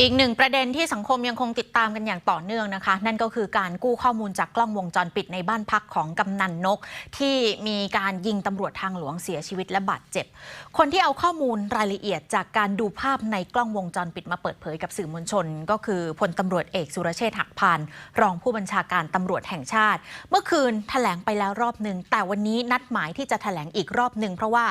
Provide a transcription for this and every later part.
อีกหนึ่งประเด็นที่สังคมยังคงติดตามกันอย่างต่อเนื่องนะคะ นั่นก็คือการกู้ข้อมูลจากกล้องวงจรปิดในบ้านพักของกำนันนก ที่มีการยิงตำรวจทางหลวงเสียชีวิตและบาดเจ็บ คนที่เอาข้อมูลรายละเอียดจากการดูภาพในกล้องวงจรปิดมาเปิดเผยกับสื่อมวลชน ก็คือพลตำรวจเอกสุรเชษฐ์หักพานรองผู้บัญชาการตำรวจแห่งชาติ เมื่อคืนแถลงไปแล้วรอบหนึ่งแต่วันนี้นัดหมายที่จะแถลงอีกรอบหนึ่งเพราะว่า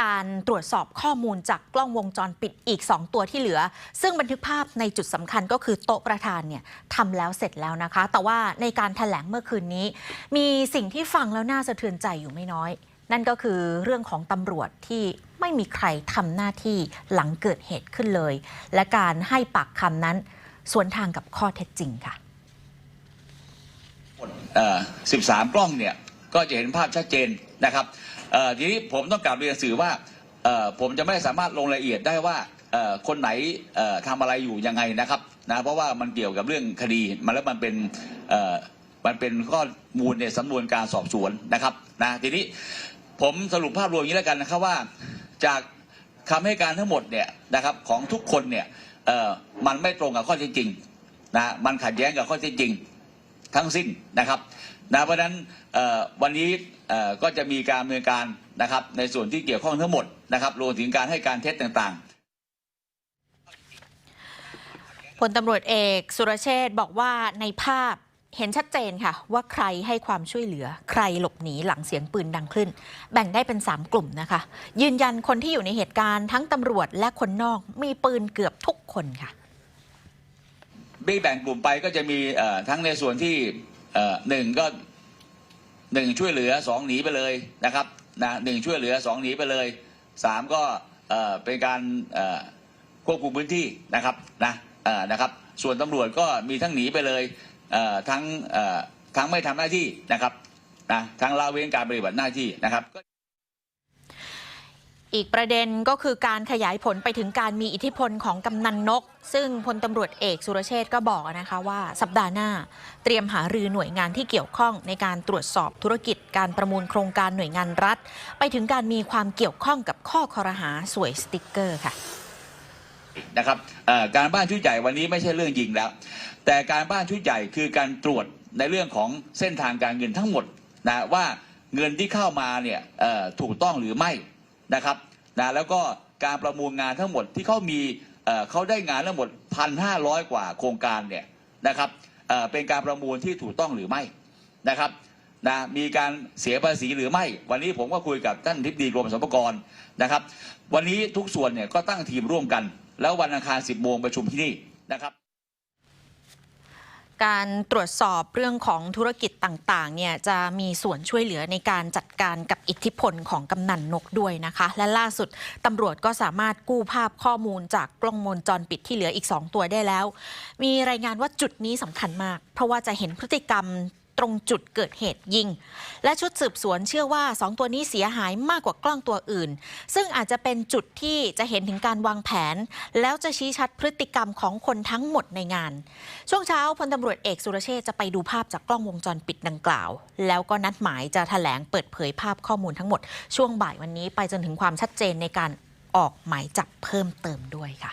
การตรวจสอบข้อมูลจากกล้องวงจรปิดอีก 2 ตัวที่เหลือ ซึ่งบันทึกภาพในจุดสำคัญก็คือโต๊ะประธานเนี่ยทำแล้วเสร็จแล้วนะคะ แต่ว่าในการแถลงเมื่อคืนนี้ มีสิ่งที่ฟังแล้วน่าสะเทือนใจอยู่ไม่น้อย นั่นก็คือเรื่องของตำรวจที่ไม่มีใครทำหน้าที่หลังเกิดเหตุขึ้นเลย และการให้ปากคำนั้นสวนทางกับข้อเท็จจริงค่ะเอ่อ13 กล้องเนี่ยก็จะเห็นภาพชัดเจนนะครับทีนี้ผมต้องกลับเรียนสื่อว่า ผมจะไม่สามารถลงรายละเอียดได้ว่าคนไหนเอ่อทำอะไรอยู่ยังไงนะครับนะเพราะว่ามันเกี่ยวกับเรื่องคดีมันแล้วมันเป็นมันเป็นข้อมูลในสำนวนการสอบสวนนะครับนะทีนี้ผมสรุปภาพรวมอย่างนี้แล้วกันนะครับว่าจากคำให้การทั้งหมดเนี่ยนะครับของทุกคนเนี่ยมันไม่ตรงกับข้อเท็จจริงนะมันขัดแย้งกับข้อเท็จจริงทั้งสิ้นนะครับนะเพราะฉะนั้นวันนี้ก็จะมีการดำเนินการ นะครับ ในส่วนที่เกี่ยวข้องทั้งหมดนะครับรวมถึงการให้การเท็จต่างๆพลตำรวจเอกสุรเชษฐ์บอกว่าในภาพเห็นชัดเจนค่ะ ว่าใครให้ความช่วยเหลือ ใครหลบหนีหลังเสียงปืนดังขึ้น แบ่งได้เป็น 3 กลุ่มนะคะ ยืนยันคนที่อยู่ในเหตุการณ์ทั้งตำรวจและคนนอกมีปืนเกือบทุกคนค่ะบี้แบ่งกลุ่มไปก็จะมีเอ่อทั้งในส่วนที่เอ่อหนึ่งก็หนึ่งช่วยเหลือสองหนีไปเลยนะครับ นะหนึ่งช่วยเหลือสองหนีไปเลยสามก็เอ่อเป็นการเอ่อควบคุมพื้นที่นะครับนะเอ่อนะครับ ส่วนตำรวจก็มีทั้งหนีไปเลยเอ่อทั้งเอ่อทั้งไม่ทำหน้าที่นะครับนะทั้งละเว้นการปฏิบัติหน้าที่นะครับ อีกประเด็นก็คือการขยายผลไปถึงการมีอิทธิพลของกำนันนก ซึ่งพลตำรวจเอกสุรเชษก็บอกนะคะว่าสัปดาห์หน้า เตรียมหารือหน่วยงานที่เกี่ยวข้องในการตรวจสอบธุรกิจการประมูลโครงการหน่วยงานรัฐ ไปถึงการมีความเกี่ยวข้องกับข้อคอรหาสวยสติกเกอร์ค่ะนะครับการบ้านชุดใหญ่วันนี้ไม่ใช่เรื่องยิงแล้ว แต่การบ้านชุดใหญ่คือการตรวจในเรื่องของเส้นทางการเงินทั้งหมดนะว่าเงินที่เข้ามาเนี่ยถูกต้องหรือไม่ นะครับนะแล้วก็การประมูลงานทั้งหมดที่เขามีเเขาได้งานทั้งหมด 1,500 กว่าโครงการเนี่ยนะครับเเป็นการประมูลที่ถูกต้องหรือไม่นะครับนะมีการเสียภาษีหรือไม่ วันนี้ผมก็คุยกับท่านทิบดีกรมสรรพากรนะครับ วันนี้ทุกส่วนเนี่ยก็ตั้งทีมร่วมกัน แล้ววันอังคาร 10 โมงประชุมที่นี่นะครับ การตรวจสอบเรื่องของธุรกิจต่างๆ เนี่ยจะมีส่วนช่วยเหลือในการจัดการกับอิทธิพลของกำนันนกด้วยนะคะ และล่าสุดตำรวจก็สามารถกู้ภาพข้อมูลจากกล้องวงจรปิดที่เหลืออีก 2 ตัวได้แล้ว มีรายงานว่าจุดนี้สำคัญมาก เพราะว่าจะเห็นพฤติกรรม ตรงจุดเกิดเหตุยิง และชุดสืบสวนเชื่อว่า 2 ตัวนี้เสียหายมากกว่ากล้องตัวอื่น ซึ่งอาจจะเป็นจุดที่จะเห็นถึงการวางแผน แล้วจะชี้ชัดพฤติกรรมของคนทั้งหมดในงาน ช่วงเช้าพลตำรวจเอกสุรเชษจะไปดูภาพจากกล้องวงจรปิดดังกล่าว แล้วก็นัดหมายจะแถลงเปิดเผยภาพข้อมูลทั้งหมด ช่วงบ่ายวันนี้ไปจนถึงความชัดเจนในการออกหมายจับเพิ่มเติมด้วยค่ะ